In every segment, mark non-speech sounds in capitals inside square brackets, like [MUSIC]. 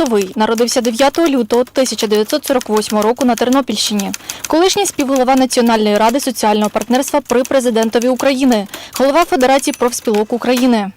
Осовий народився 9 лютого 1948 року на Тернопільщині. Колишній співголова Національної ради соціального партнерства при президентові України, голова Федерації профспілок України.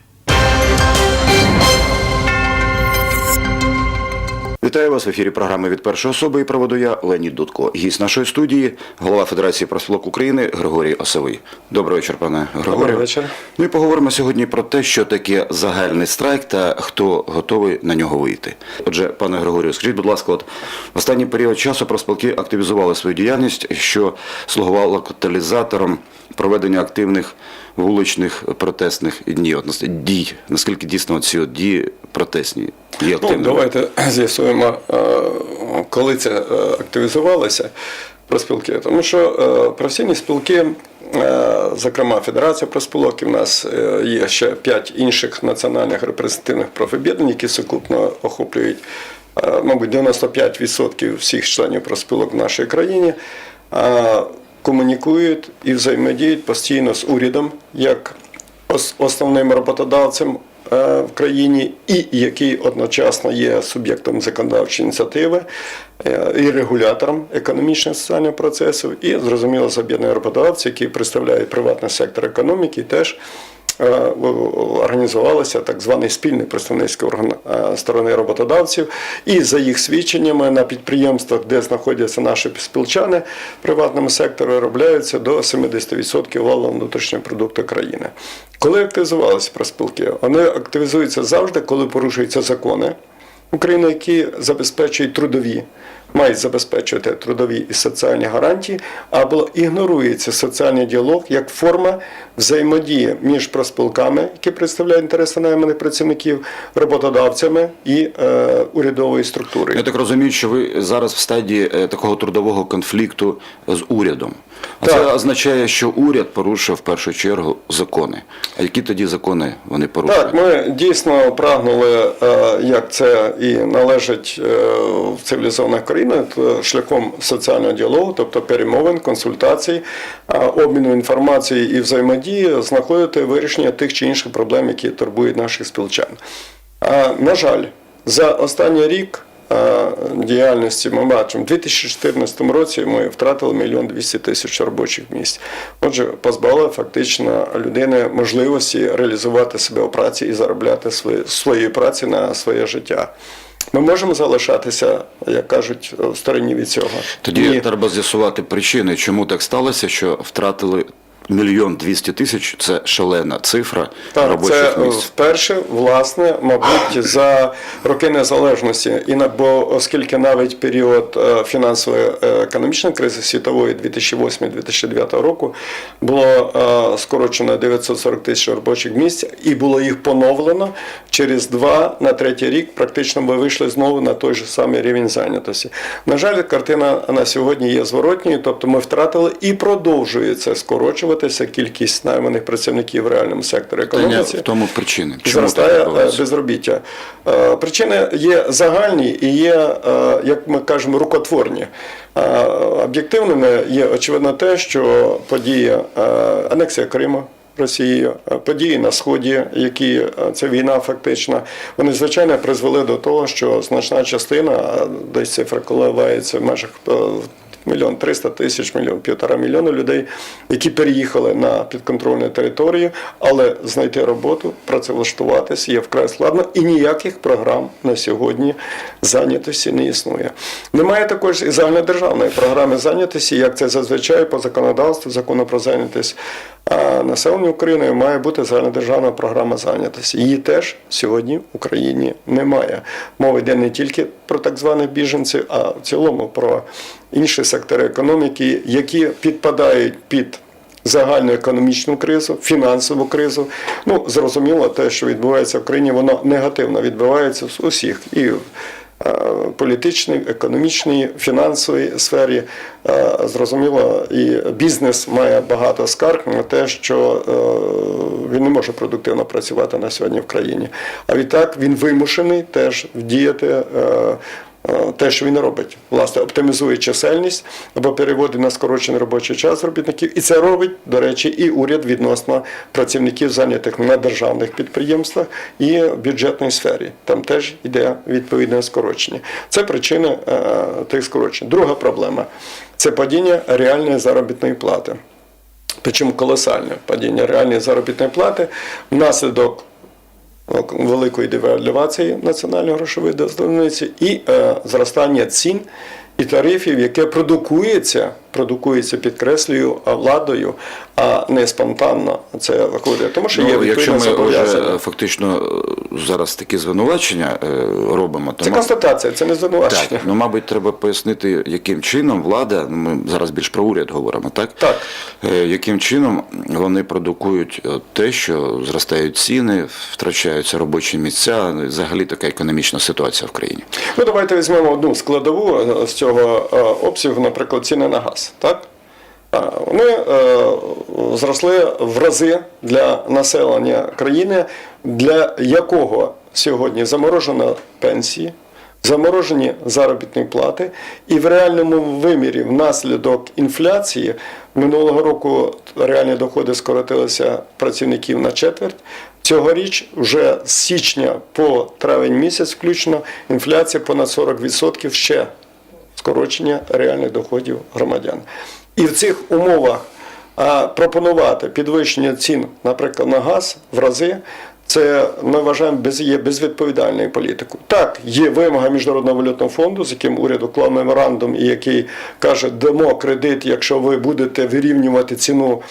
Вітаю вас в ефірі програми від першої особи і проведу я Леонід Дудко. Гість нашої студії, голова Федерації профспілок України Григорій Осовий. Добрий вечір, пане Григорію. Добрий вечір. Ну і поговоримо сьогодні про те, що таке загальний страйк та хто готовий на нього вийти. Отже, пане Григорію, скажіть, будь ласка, от в останній період часу профспілки активізували свою діяльність, що слугувало каталізатором проведення активних вуличних протестних днів. От, дій. Наскільки дійсно ці от дії протестні є Ну, давайте з'ясуємо, е, коли це е, активізувалося проспілки. Тому що е, професійні спілки, зокрема Федерація профспілок, і в нас є ще п'ять інших національних репрезентативних профоб'єднань, які сукупно охоплюють, мабуть, 95% всіх членів профспілок в нашій країні. Комунікують і взаємодіють постійно з урядом як основним роботодавцем в країні, і який одночасно є суб'єктом законодавчої ініціативи е, і регулятором економічних соціальних процесів, і зрозуміло з об'єднаних роботодавців, які представляють приватний сектор економіки, теж. Е, Організувалися так званий спільний представницький орган е, сторони роботодавців, і за їх свідченнями на підприємствах, де знаходяться наші спілчани в приватному секторі, виробляються до 70% валового внутрішнього продукту країни. Коли активізувалися проспілки, вони активізуються завжди, коли порушуються закони України, які забезпечують трудові, мають забезпечувати трудові і соціальні гарантії, або ігнорується соціальний діалог як форма взаємодії між проспілками, які представляють інтереси найманих працівників, роботодавцями і е, урядовою структурою. Я так розумію, що ви зараз в стадії е, такого трудового конфлікту з урядом. Це означає, що уряд порушив в першу чергу закони. А які тоді закони вони порушують? Так, ми дійсно прагнули, е, як це і належить е, в цивілізованих країнах, шляхом соціального діалогу, тобто перемовин, консультацій, е, обміну інформацією і взаємодії, знаходити вирішення тих чи інших проблем, які турбують наших спілчан. На жаль, за останній рік е, діяльності ми бачимо, у 2014 році ми втратили мільйон 200 тисяч робочих місць. Отже, позбавили фактично людини можливості реалізувати себе у праці і заробляти свої, своєї праці на своє життя. Ми можемо залишатися, як кажуть, в стороні від цього. Тоді Ні. треба з'ясувати причини, чому так сталося, що втратили мільйон двісті тисяч. Це шалена цифра Так, робочих це е, місць. вперше, власне, мабуть, [COUGHS] за роки незалежності. І на- бо оскільки навіть період е, фінансової е, економічної кризи світової 2008-2009 року було скорочено 940 тисяч робочих місць, і було їх поновлено через два на третій рік. Практично ми вийшли знову на той же самий рівень зайнятості. На жаль, картина на сьогодні є зворотньою, тобто ми втратили і продовжується скорочуватися кількість найманих працівників в реальному секторі економіці в тому причини. Чому зростає е, безробіття. Е, Причини є загальні і є, е, як ми кажемо, рукотворні. Об'єктивними є очевидно те, що події е, анексія Криму. Росією, події на сході, які це війна фактично, вони звичайно призвели до того, що значна частина, десь цифра коливається в межах мільйон триста тисяч, мільйон півтора мільйона людей, які переїхали на підконтрольну територію, але знайти роботу, працевлаштуватися є вкрай складно, і ніяких програм на сьогодні зайнятості не існує. Немає також і загальнодержавної програми зайнятості, як це зазвичай по законодавству, закону про зайнятість населення України має бути загальнодержавна програма зайнятості. Її теж сьогодні в Україні немає. Мова йде не тільки про так званих біженців, а в цілому про інші сектори економіки, які підпадають під загальну економічну кризу, фінансову кризу. Ну, зрозуміло, те, що відбувається в країні, воно негативно відбувається з усіх і в е, політичній, економічній, фінансовій сфері. Е, Зрозуміло, і бізнес має багато скарг на те, що е, він не може продуктивно працювати на сьогодні в країні. А відтак він вимушений теж діяти е, те, що він робить, власне, оптимізує чисельність або переводить на скорочений робочий час робітників. І це робить, до речі, і уряд відносно працівників, зайнятих на державних підприємствах і в бюджетній сфері. Там теж йде відповідне скорочення. Це причина е, тих скорочень. Друга проблема це падіння реальної заробітної плати. Причому колосальне падіння реальної заробітної плати внаслідок великої девальвації національної грошової одиниці і е, зростання цін і тарифів, яке продукується, продукується, підкреслюю, владою, а не спонтанно це виходить. Тому що є Ну, якщо ми вже фактично е, зараз такі звинувачення е, робимо, то Це констатація, це не звинувачення. так, ну мабуть, треба пояснити, яким чином влада, ну, ми зараз більш про уряд говоримо, так? Так. Е, Яким чином вони продукують те, що зростають ціни, втрачаються робочі місця, ну, взагалі така економічна ситуація в країні. Ну, давайте візьмемо одну складову з цього обсягу, наприклад, ціни на газ. Так? Вони е, зросли в рази для населення країни, для якого сьогодні заморожено пенсії, заморожені заробітні плати, і в реальному вимірі внаслідок інфляції минулого року реальні доходи скоротилися працівників на четверть. Цьогоріч вже з січня по травень місяць включно інфляція понад 40% ще скорочення реальних доходів громадян. І в цих умовах пропонувати підвищення цін, наприклад, на газ в рази. Це ми вважаємо без є безвідповідальною політикою. Так, є вимога міжнародного валютного фонду, з яким уряд уклав меморандум, і який каже, дамо кредит, якщо ви будете вирівнювати ціну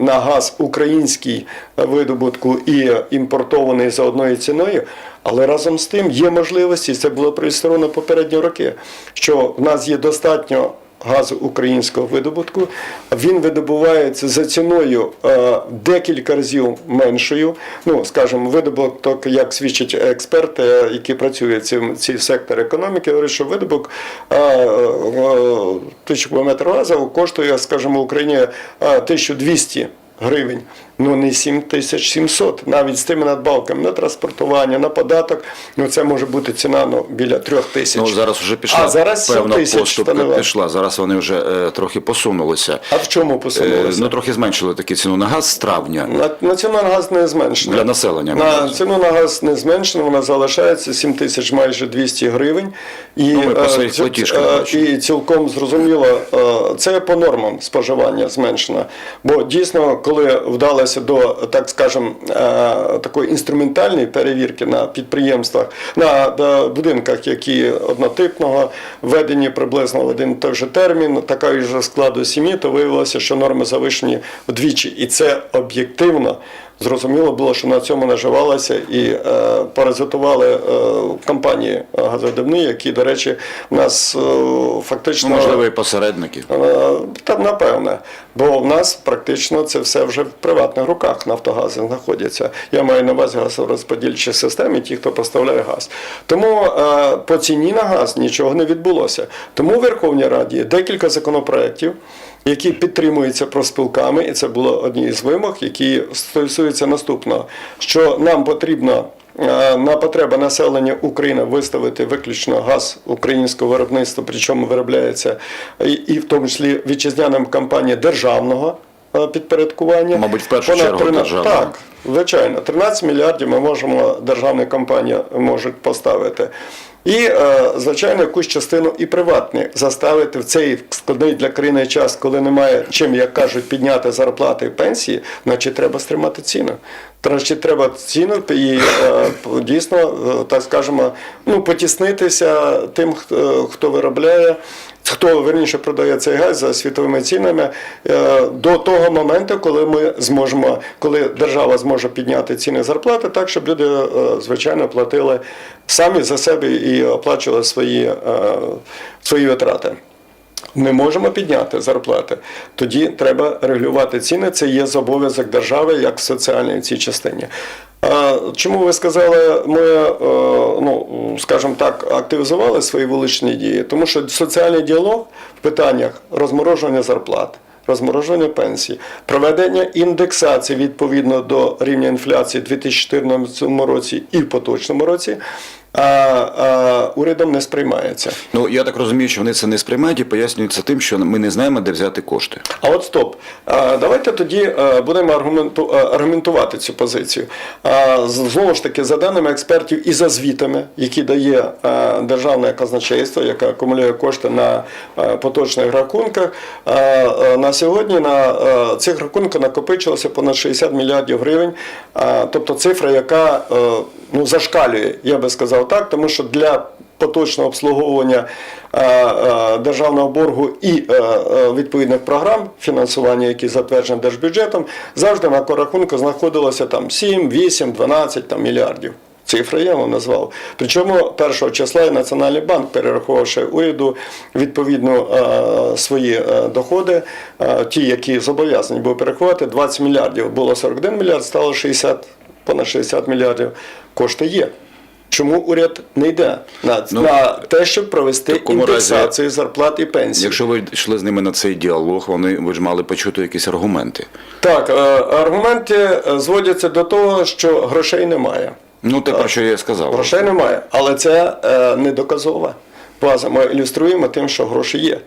на газ український видобутку і імпортований за одною ціною. Але разом з тим є можливості, це було проілюстровано попередні роки, що в нас є достатньо газу українського видобутку. Він видобувається за ціною е, декілька разів меншою. Ну, скажімо, видобуток, як свідчать експерти, е, які працюють в цій секторі економіки, говорять, що видобуток е, тисячу кубометрів газу коштує, скажімо, Україні е, 1200 гривень. Ну не 7700, навіть з тими надбавками на транспортування, на податок. Ну це може бути ціна ну, біля трьох тисяч. Ну зараз вже пішла А зараз 7 певна поступка пішла. Зараз вони вже е, трохи посунулися. А в чому Е, ну трохи зменшили таки ціну на газ з травня. На, на ціну на газ не зменшена. Для населення, На ціну на газ не зменшена, вона залишається 7 тисяч майже 200 гривень. І, Ну, ми по е, своїх платіжках е, і цілком зрозуміло, е, це по нормам споживання зменшено. Бо дійсно, коли вдалося до, так скажемо, е, такої інструментальної перевірки на підприємствах, на е, будинках, які однотипного введені приблизно в один той же термін, такої ж складу сім'ї, то виявилося, що норми завищені вдвічі. І це об'єктивно. Зрозуміло було, що на цьому наживалися і е, паразитували е, компанії газодобні, які, до речі, в нас е, фактично можливо, і посередники. Е, Та напевне, бо в нас практично це все вже в приватних руках Нафтогази знаходяться. Я маю на увазі газорозподільчі системи, ті, хто поставляє газ. Тому е, по ціні на газ нічого не відбулося. Тому в Верховній Раді декілька законопроєктів, які підтримуються профспілками, і це було одні з вимог, які стосуються наступного, що нам потрібно. е, На потреби населення України виставити виключно газ українського виробництва, причому виробляється і, і в тому числі вітчизняним компанія державного е, підпорядкування. Мабуть, в першу Понад чергу 13 державного. Так, звичайно, 13 мільярдів ми можемо, державні компанії можуть поставити. І, е, звичайно, якусь частину і приватні заставити в цей складний для країни час, коли немає чим, як кажуть, підняти зарплати і пенсії, значить треба стримати ціну. Значить, треба ціну і е, дійсно, е, так скажемо, ну, потіснитися тим, хто, хто виробляє, хто верніше продає цей газ за світовими цінами е, до того моменту, коли ми зможемо, коли держава зможе підняти ціни зарплати, так щоб люди, е, звичайно, платили самі за себе і оплачували свої, е, свої витрати. Не можемо підняти зарплати. Тоді треба регулювати ціни. Це є зобов'язок держави як в цій частині. Чому ви сказали, ми, е, ну, скажімо так, активізували свої вуличні дії? Тому що соціальний діалог в питаннях розморожування зарплат, розморожування пенсій, проведення індексації відповідно до рівня інфляції в 2014 році і в поточному році, а, а урядом не сприймається. Ну я так розумію, що вони це не сприймають і пояснюються тим, що ми не знаємо, де взяти кошти. А от стоп. А, Давайте тоді е, будемо аргументу, е, аргументувати цю позицію. А, Знову ж таки, за даними експертів і за звітами, які дає е, державне казначейство, яке акумулює кошти на е, поточних рахунках, е, е, на сьогодні на е, цих рахунках накопичилося понад 60 мільярдів гривень. Тобто цифра, яка е, ну, зашкалює, я би сказав так, тому що для поточного обслуговування е, е, державного боргу і відповідних програм фінансування, які затверджені держбюджетом, завжди на корахунку знаходилося там 7, 8, 12 там, мільярдів. Цифри я вам назвав. Причому 1 числа і Національний банк, перерахувавши уряду відповідно е, свої е, доходи, е, ті, які зобов'язані були перерахувати, 20 мільярдів. Було 41 мільярд, стало 60, понад 60 мільярдів. Кошти є. Чому уряд не йде на, Ну, на те, щоб провести такому разі, індексацію зарплат і пенсій? Якщо ви йшли з ними на цей діалог, вони ви ж мали почути якісь аргументи. Так, аргументи зводяться до того, що грошей немає. Ну те про що я сказав. Грошей немає, але це е, не доказова база. Ми ілюструємо тим, що гроші є.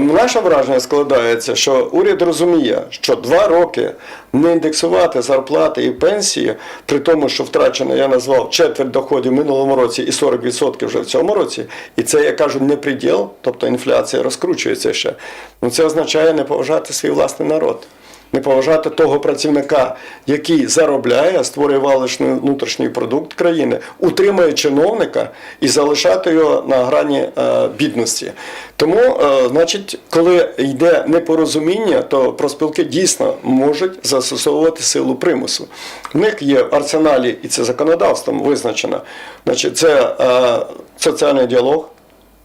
Наше враження складається, що уряд розуміє, що два роки не індексувати зарплати і пенсії, при тому, що втрачено, я назвав четверть доходів в минулому році і 40% вже в цьому році, і це, я кажу, не приділ, тобто інфляція розкручується ще. Ну це означає не поважати свій власний народ не поважати того працівника, який заробляє, створює валичний внутрішній продукт країни, утримує чиновника і залишати його на грані е, бідності. Тому, е, значить, коли йде непорозуміння, то проспілки дійсно можуть застосовувати силу примусу. В них є в арсеналі, і це законодавством визначено. Значить, це е, соціальний діалог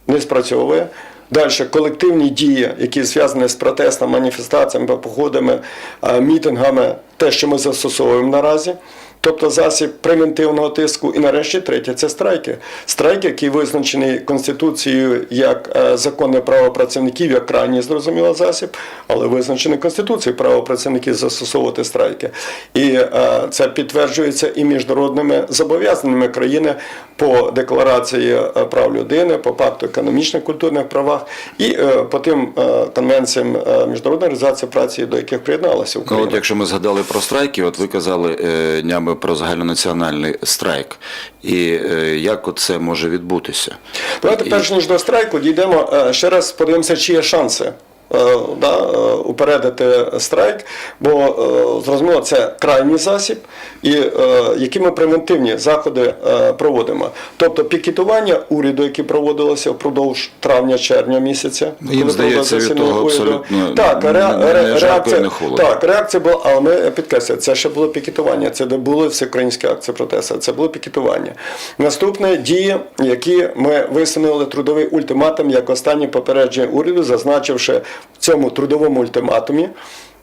не спрацьовує. Далі колективні дії, які зв'язані з протестами, маніфестаціями, походами, е, мітингами, те, що ми застосовуємо наразі. Тобто засіб превентивного тиску. І нарешті третє це страйки. Страйки, які визначені Конституцією як е, законне право працівників, як крайній зрозуміло засіб, але визначені Конституцією право працівників застосовувати страйки. І е, це підтверджується і міжнародними зобов'язаннями країни по декларації е, прав людини, по пакту економічних культурних правах і по тим конвенціям міжнародної організації праці, до яких приєдналася Ну, Україна. от якщо ми згадали про страйки, от ви казали днями про загальнонаціональний страйк. І е, як це може відбутися? Давайте перш ніж до страйку дійдемо е, ще раз подивимося, чи є шанси. Е, Да, е, упередити страйк, бо е, зрозуміло, це крайній засіб, і які ми превентивні заходи проводимо. Тобто пікетування уряду, які проводилося впродовж травня-червня місяця. Їм здається, від того уряду. абсолютно так, не- не- не реакція, не холодно. так, реакція була, але ми підкреслюємо, це ще було пікетування, це не були всеукраїнські акції протесту, це було пікетування. Наступне дії, які ми висунули трудовий ультиматум як останнє попередження уряду, зазначивши в цьому трудовому ультиматумі.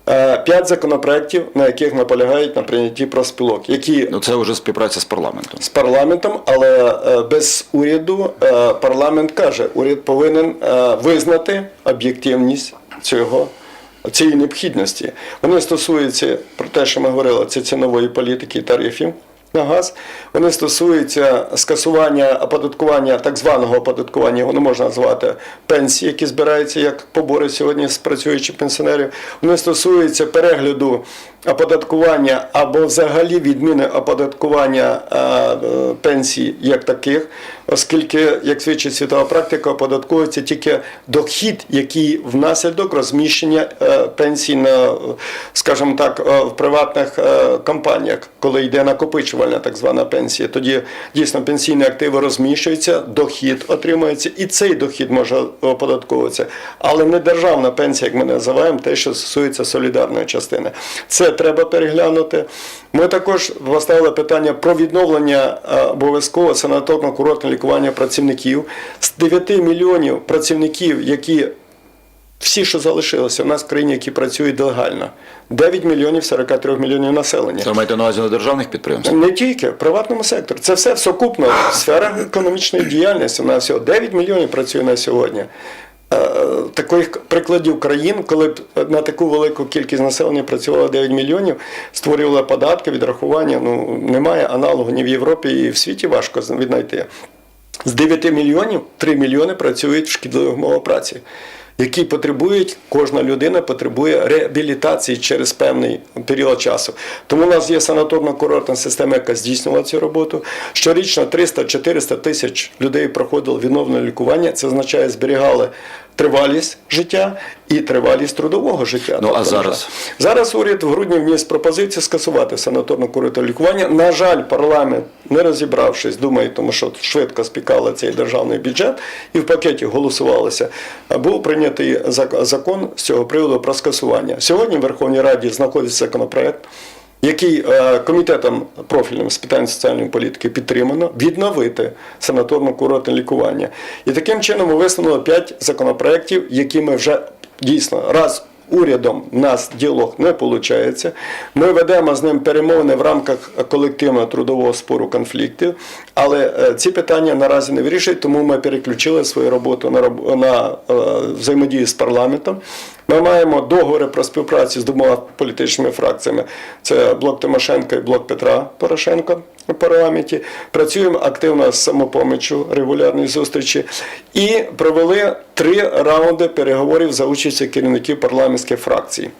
е, П'ять законопроєктів, на яких наполягають на прийнятті профспілок, які Ну це вже співпраця з парламентом. з парламентом, але е, без уряду е, парламент каже, уряд повинен визнати об'єктивність цього. Цієї необхідності. Вони стосуються про те, що ми говорили, це цінової політики і тарифів на газ. Вони стосуються скасування оподаткування, так званого оподаткування, його не можна назвати пенсії, які збираються як побори сьогодні з працюючих пенсіонерів. Вони стосуються перегляду оподаткування або взагалі відміни оподаткування е, е, пенсій як таких, оскільки, як свідчить світова практика, оподатковується тільки дохід, який внаслідок розміщення е, пенсій на, скажімо так, е, в приватних е, компаніях, коли йде накопичувальна так звана пенсія. Тоді дійсно пенсійні активи розміщуються, дохід отримується, і цей дохід може оподатковуватися. Але не державна пенсія, як ми називаємо, те, що стосується солідарної частини. Це треба переглянути. Ми також поставили питання про відновлення обов'язково санаторно-курортне лікування працівників з 9 мільйонів працівників, які всі, що залишилися у нас в країні, які працюють легально, 9 мільйонів 43 мільйонів населення. Це маєте на увазі на державних підприємствах? Не тільки в приватному секторі. Це все всокупно сфера економічної діяльності. У нас всього 9 мільйонів працює на сьогодні. е, таких прикладів країн, коли б на таку велику кількість населення працювало 9 мільйонів, створювали податки, відрахування. Ну немає аналогу ні в Європі, і в світі важко віднайти. З 9 мільйонів 3 мільйони працюють в шкідливих умовах праці, які потребують, кожна людина потребує реабілітації через певний період часу. Тому у нас є санаторно-курортна система, яка здійснювала цю роботу. Щорічно 300-400 тисяч людей проходило відновлене лікування. Це означає, зберігали тривалість життя і тривалість трудового життя. Ну, а Тобто, зараз? Зараз уряд в грудні вніс пропозицію скасувати санаторно курортне лікування. На жаль, парламент, не розібравшись, думаю, тому що швидко спікали цей державний бюджет і в пакеті голосувалося. Був прийнятий закон з цього приводу про скасування. Сьогодні в Верховній Раді знаходиться законопроект. Який е, комітетом профільним з питань соціальної політики підтримано відновити санаторно-курортне лікування. І таким чином ми висунули 5 законопроєктів, які ми вже дійсно раз урядом нас діалог не виходить. Ми ведемо з ним перемовини в рамках колективного трудового спору конфліктів, але е, ці питання наразі не вирішують, тому ми переключили свою роботу на, на е, взаємодію з парламентом. Ми маємо договори про співпрацю з двома політичними фракціями: це блок Тимошенка і блок Петра Порошенка в парламенті. Працюємо активно з самопоміччю регулярні зустрічі і провели три раунди переговорів за участю керівників парламентських фракцій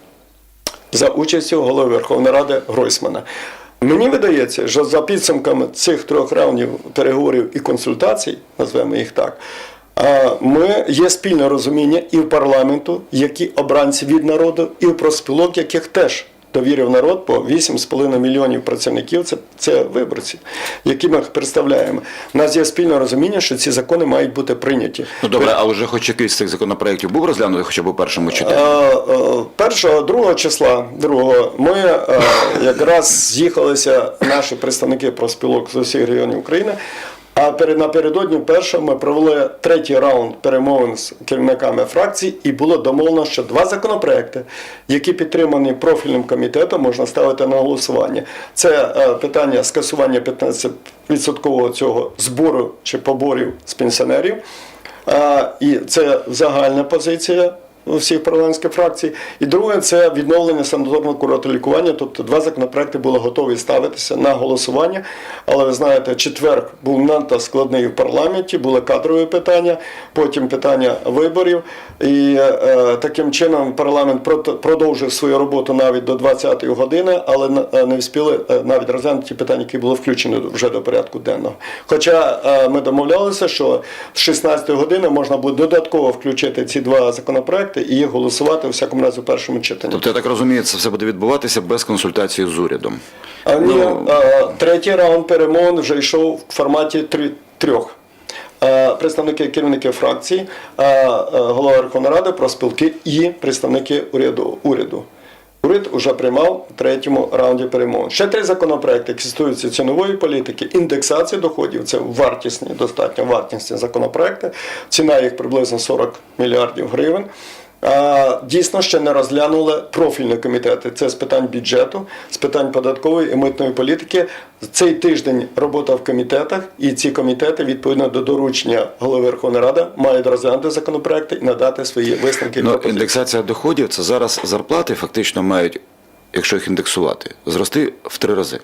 за участю голови Верховної Ради Гройсмана. Мені видається, що за підсумками цих трьох раундів переговорів і консультацій, назвемо їх так, ми є спільне розуміння і в парламенту, які обранці від народу, і в профспілок, яких теж довірив народ по 8,5 мільйонів працівників. Це, це виборці, які ми представляємо. У нас є спільне розуміння, що ці закони мають бути прийняті. Ну добре, а вже хоч якийсь з цих законопроєктів був розглянутий хоча б у першому читанні? Першого, другого числа, другого, ми якраз з'їхалися наші представники профспілок з усіх регіонів України. А перед напередодні першого ми провели третій раунд перемовин з керівниками фракцій, і було домовлено, що два законопроекти, які підтримані профільним комітетом, можна ставити на голосування. Це е, питання скасування 15% цього збору чи поборів з пенсіонерів. І це загальна позиція всіх парламентських фракцій. І друге це відновлення санаторного курортного лікування. Тобто два законопроекти були готові ставитися на голосування. Але ви знаєте, четвер був надто складний в парламенті, були кадрові питання, потім питання виборів. І е, таким чином парламент продовжив свою роботу навіть до 20-ї години, але е, не встигли е, навіть розглянути ті питання, які були включені вже до порядку денного. Хоча е, ми домовлялися, що з 16-ї години можна буде додатково включити ці два законопроекти і їх голосувати у всякому разі в першому читанні. Тобто, я так розумію, це все буде відбуватися без консультації з урядом. А ні, Ну- третій раунд перемовин вже йшов в форматі три, трьох. Представники керівники а, голова Верховної Ради, профспілки і представники уряду. уряду. Уряд вже приймав в третьому раунді перемовин. Ще три законопроекти, які стосуються цінової політики, індексації доходів. Це вартісні, достатньо вартісні законопроекти. Ціна їх приблизно 40 мільярдів гривень. Дійсно, ще не розглянули профільні комітети. Це з питань бюджету, з питань податкової і митної політики. Цей тиждень робота в комітетах, і ці комітети, відповідно до доручення голови Верховної Ради, мають розглянути законопроекти і надати свої висновки. Ну, індексація доходів це зараз зарплати фактично мають, якщо їх індексувати, зрости в три рази.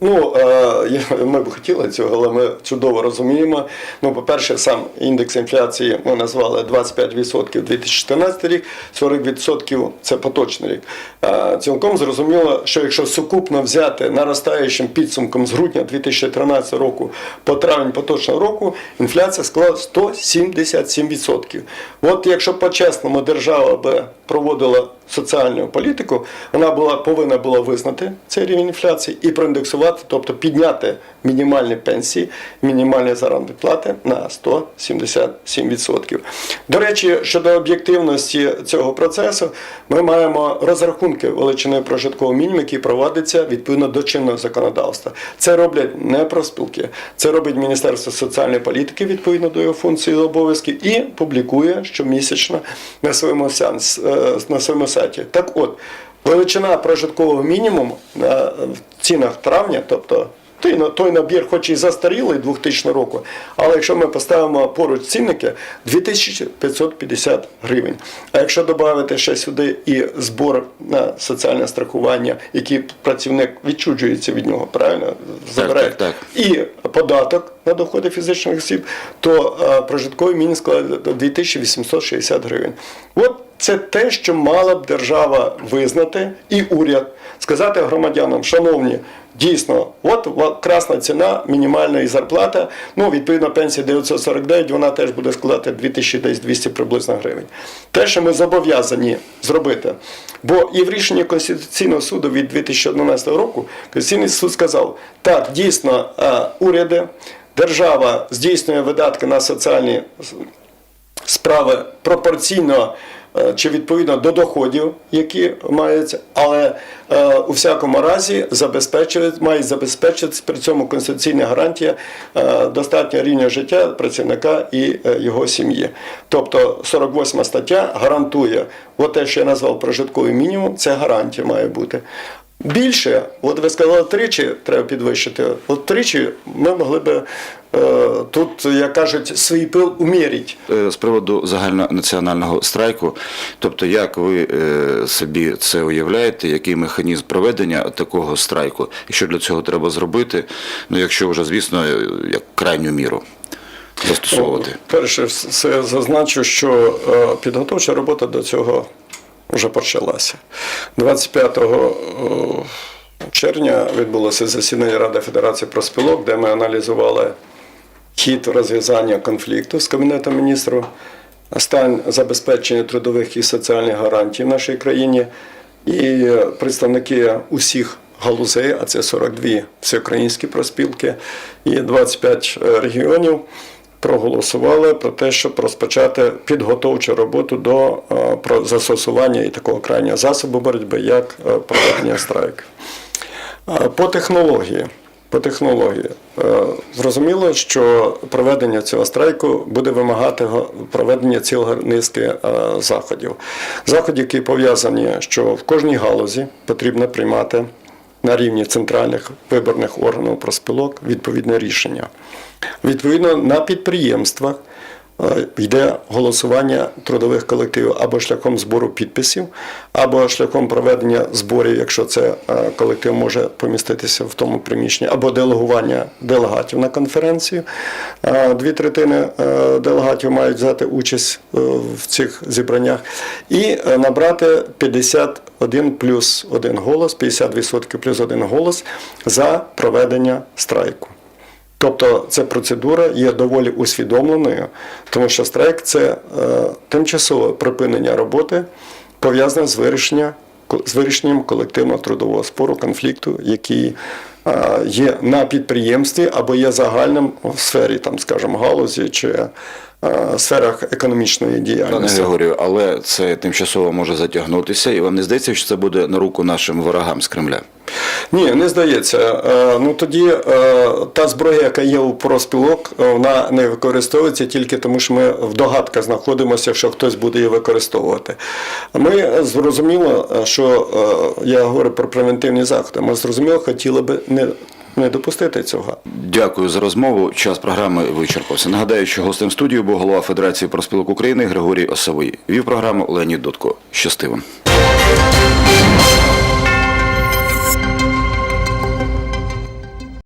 Ну, е, ми б хотіли цього, але ми чудово розуміємо. Ну, по-перше, сам індекс інфляції ми назвали 25% 2014 рік, 40% це поточний рік. Е, Цілком зрозуміло, що якщо сукупно взяти наростаючим підсумком з грудня 2013 року по травень поточного року, інфляція склала 177%. От якщо по-чесному держава би проводила соціальну політику, вона була повинна була визнати цей рівень інфляції і проіндексувати, тобто підняти мінімальні пенсії, мінімальні заробітні плати на 177%. До речі, щодо об'єктивності цього процесу, ми маємо розрахунки величини прожиткового мінімуму, який проводиться відповідно до чинного законодавства. Це роблять не профспілки, це робить Міністерство соціальної політики відповідно до його функцій і обов'язків і публікує щомісячно на своєму сеанс- е, на своєму сайті. Так от, величина прожиткового мінімуму на в цінах травня, тобто той, на- той набір, хоч і застарілий 2000 року, але якщо ми поставимо поруч цінники, 2550 гривень. А якщо додати ще сюди і збор на соціальне страхування, який працівник відчуджується від нього, правильно? Забирає. так, так. І податок на доходи фізичних осіб, то е, прожитковий мінімум складає до 2860 гривень. От це те, що мала б держава визнати, і уряд сказати громадянам, шановні, дійсно, от красна ціна мінімальної зарплати, ну, відповідно, пенсія 949, вона теж буде складати 2200 приблизно гривень. Те, що ми зобов'язані зробити. Бо і в рішенні Конституційного суду від 2011 року Конституційний суд сказав, так, дійсно, е, уряди, держава здійснює видатки на соціальні справи пропорційно чи відповідно до доходів, які маються, але е, у всякому разі забезпечують, мають забезпечити при цьому конституційна гарантія е, достатнього рівня життя працівника і е, його сім'ї. Тобто 48 стаття гарантує, от те, що я назвав прожитковий мінімум, це гарантія має бути. Більше, от ви сказали, тричі треба підвищити. От тричі ми могли би е, тут, як кажуть, свій пил умірити. Е, З приводу загальнонаціонального страйку, тобто як ви е, собі це уявляєте, який механізм проведення такого страйку, і що для цього треба зробити, ну якщо вже, звісно, як крайню міру застосовувати. Перше, все зазначу, що підготовча робота до цього вже почалася. 25 е, червня відбулося засідання Ради Федерації профспілок, де ми аналізували хід розв'язання конфлікту з Кабінетом міністрів, стан забезпечення трудових і соціальних гарантій в нашій країні. І представники усіх галузей, а це 42 всеукраїнські проспілки і 25 регіонів, проголосували про те, щоб розпочати підготовчу роботу до е, про застосування і такого крайнього засобу боротьби, як е, проведення страйків. Е, По технології. По технології. Зрозуміло, що проведення цього страйку буде вимагати проведення цілого низки заходів. Заходи, які пов'язані, що в кожній галузі потрібно приймати на рівні центральних виборних органів проспілок відповідне рішення. Відповідно, на підприємствах йде голосування трудових колективів або шляхом збору підписів, або шляхом проведення зборів, якщо це е, колектив може поміститися в тому приміщенні, або делегування делегатів на конференцію. Е, Дві третини е, делегатів мають взяти участь е, в цих зібраннях і е, набрати 51 плюс 1 голос, 50% плюс 1 голос за проведення страйку. Тобто ця процедура є доволі усвідомленою, тому що страйк це е, тимчасове припинення роботи, пов'язане з вирішення з вирішенням колективного трудового спору, конфлікту, який е, є на підприємстві або є загальним в сфері, там, скажімо, галузі чи сферах економічної діяльності. Пане. Григорію, але це тимчасово може затягнутися, і вам не здається, що це буде на руку нашим ворогам з Кремля? Ні, не здається. Е, Ну тоді е, та зброя, яка є у проспілок, е, вона не використовується тільки тому, що ми в догадках знаходимося, що хтось буде її використовувати. Ми зрозуміло, е, що е, я говорю про превентивні заходи. Ми зрозуміло, хотіли би не, не допустити цього. Дякую за розмову. Час програми вичерпався. Нагадаю, що гостем студії був голова Федерації проспілок України Григорій Осовий. Вів програму Леонід Дудко. Щасти вам.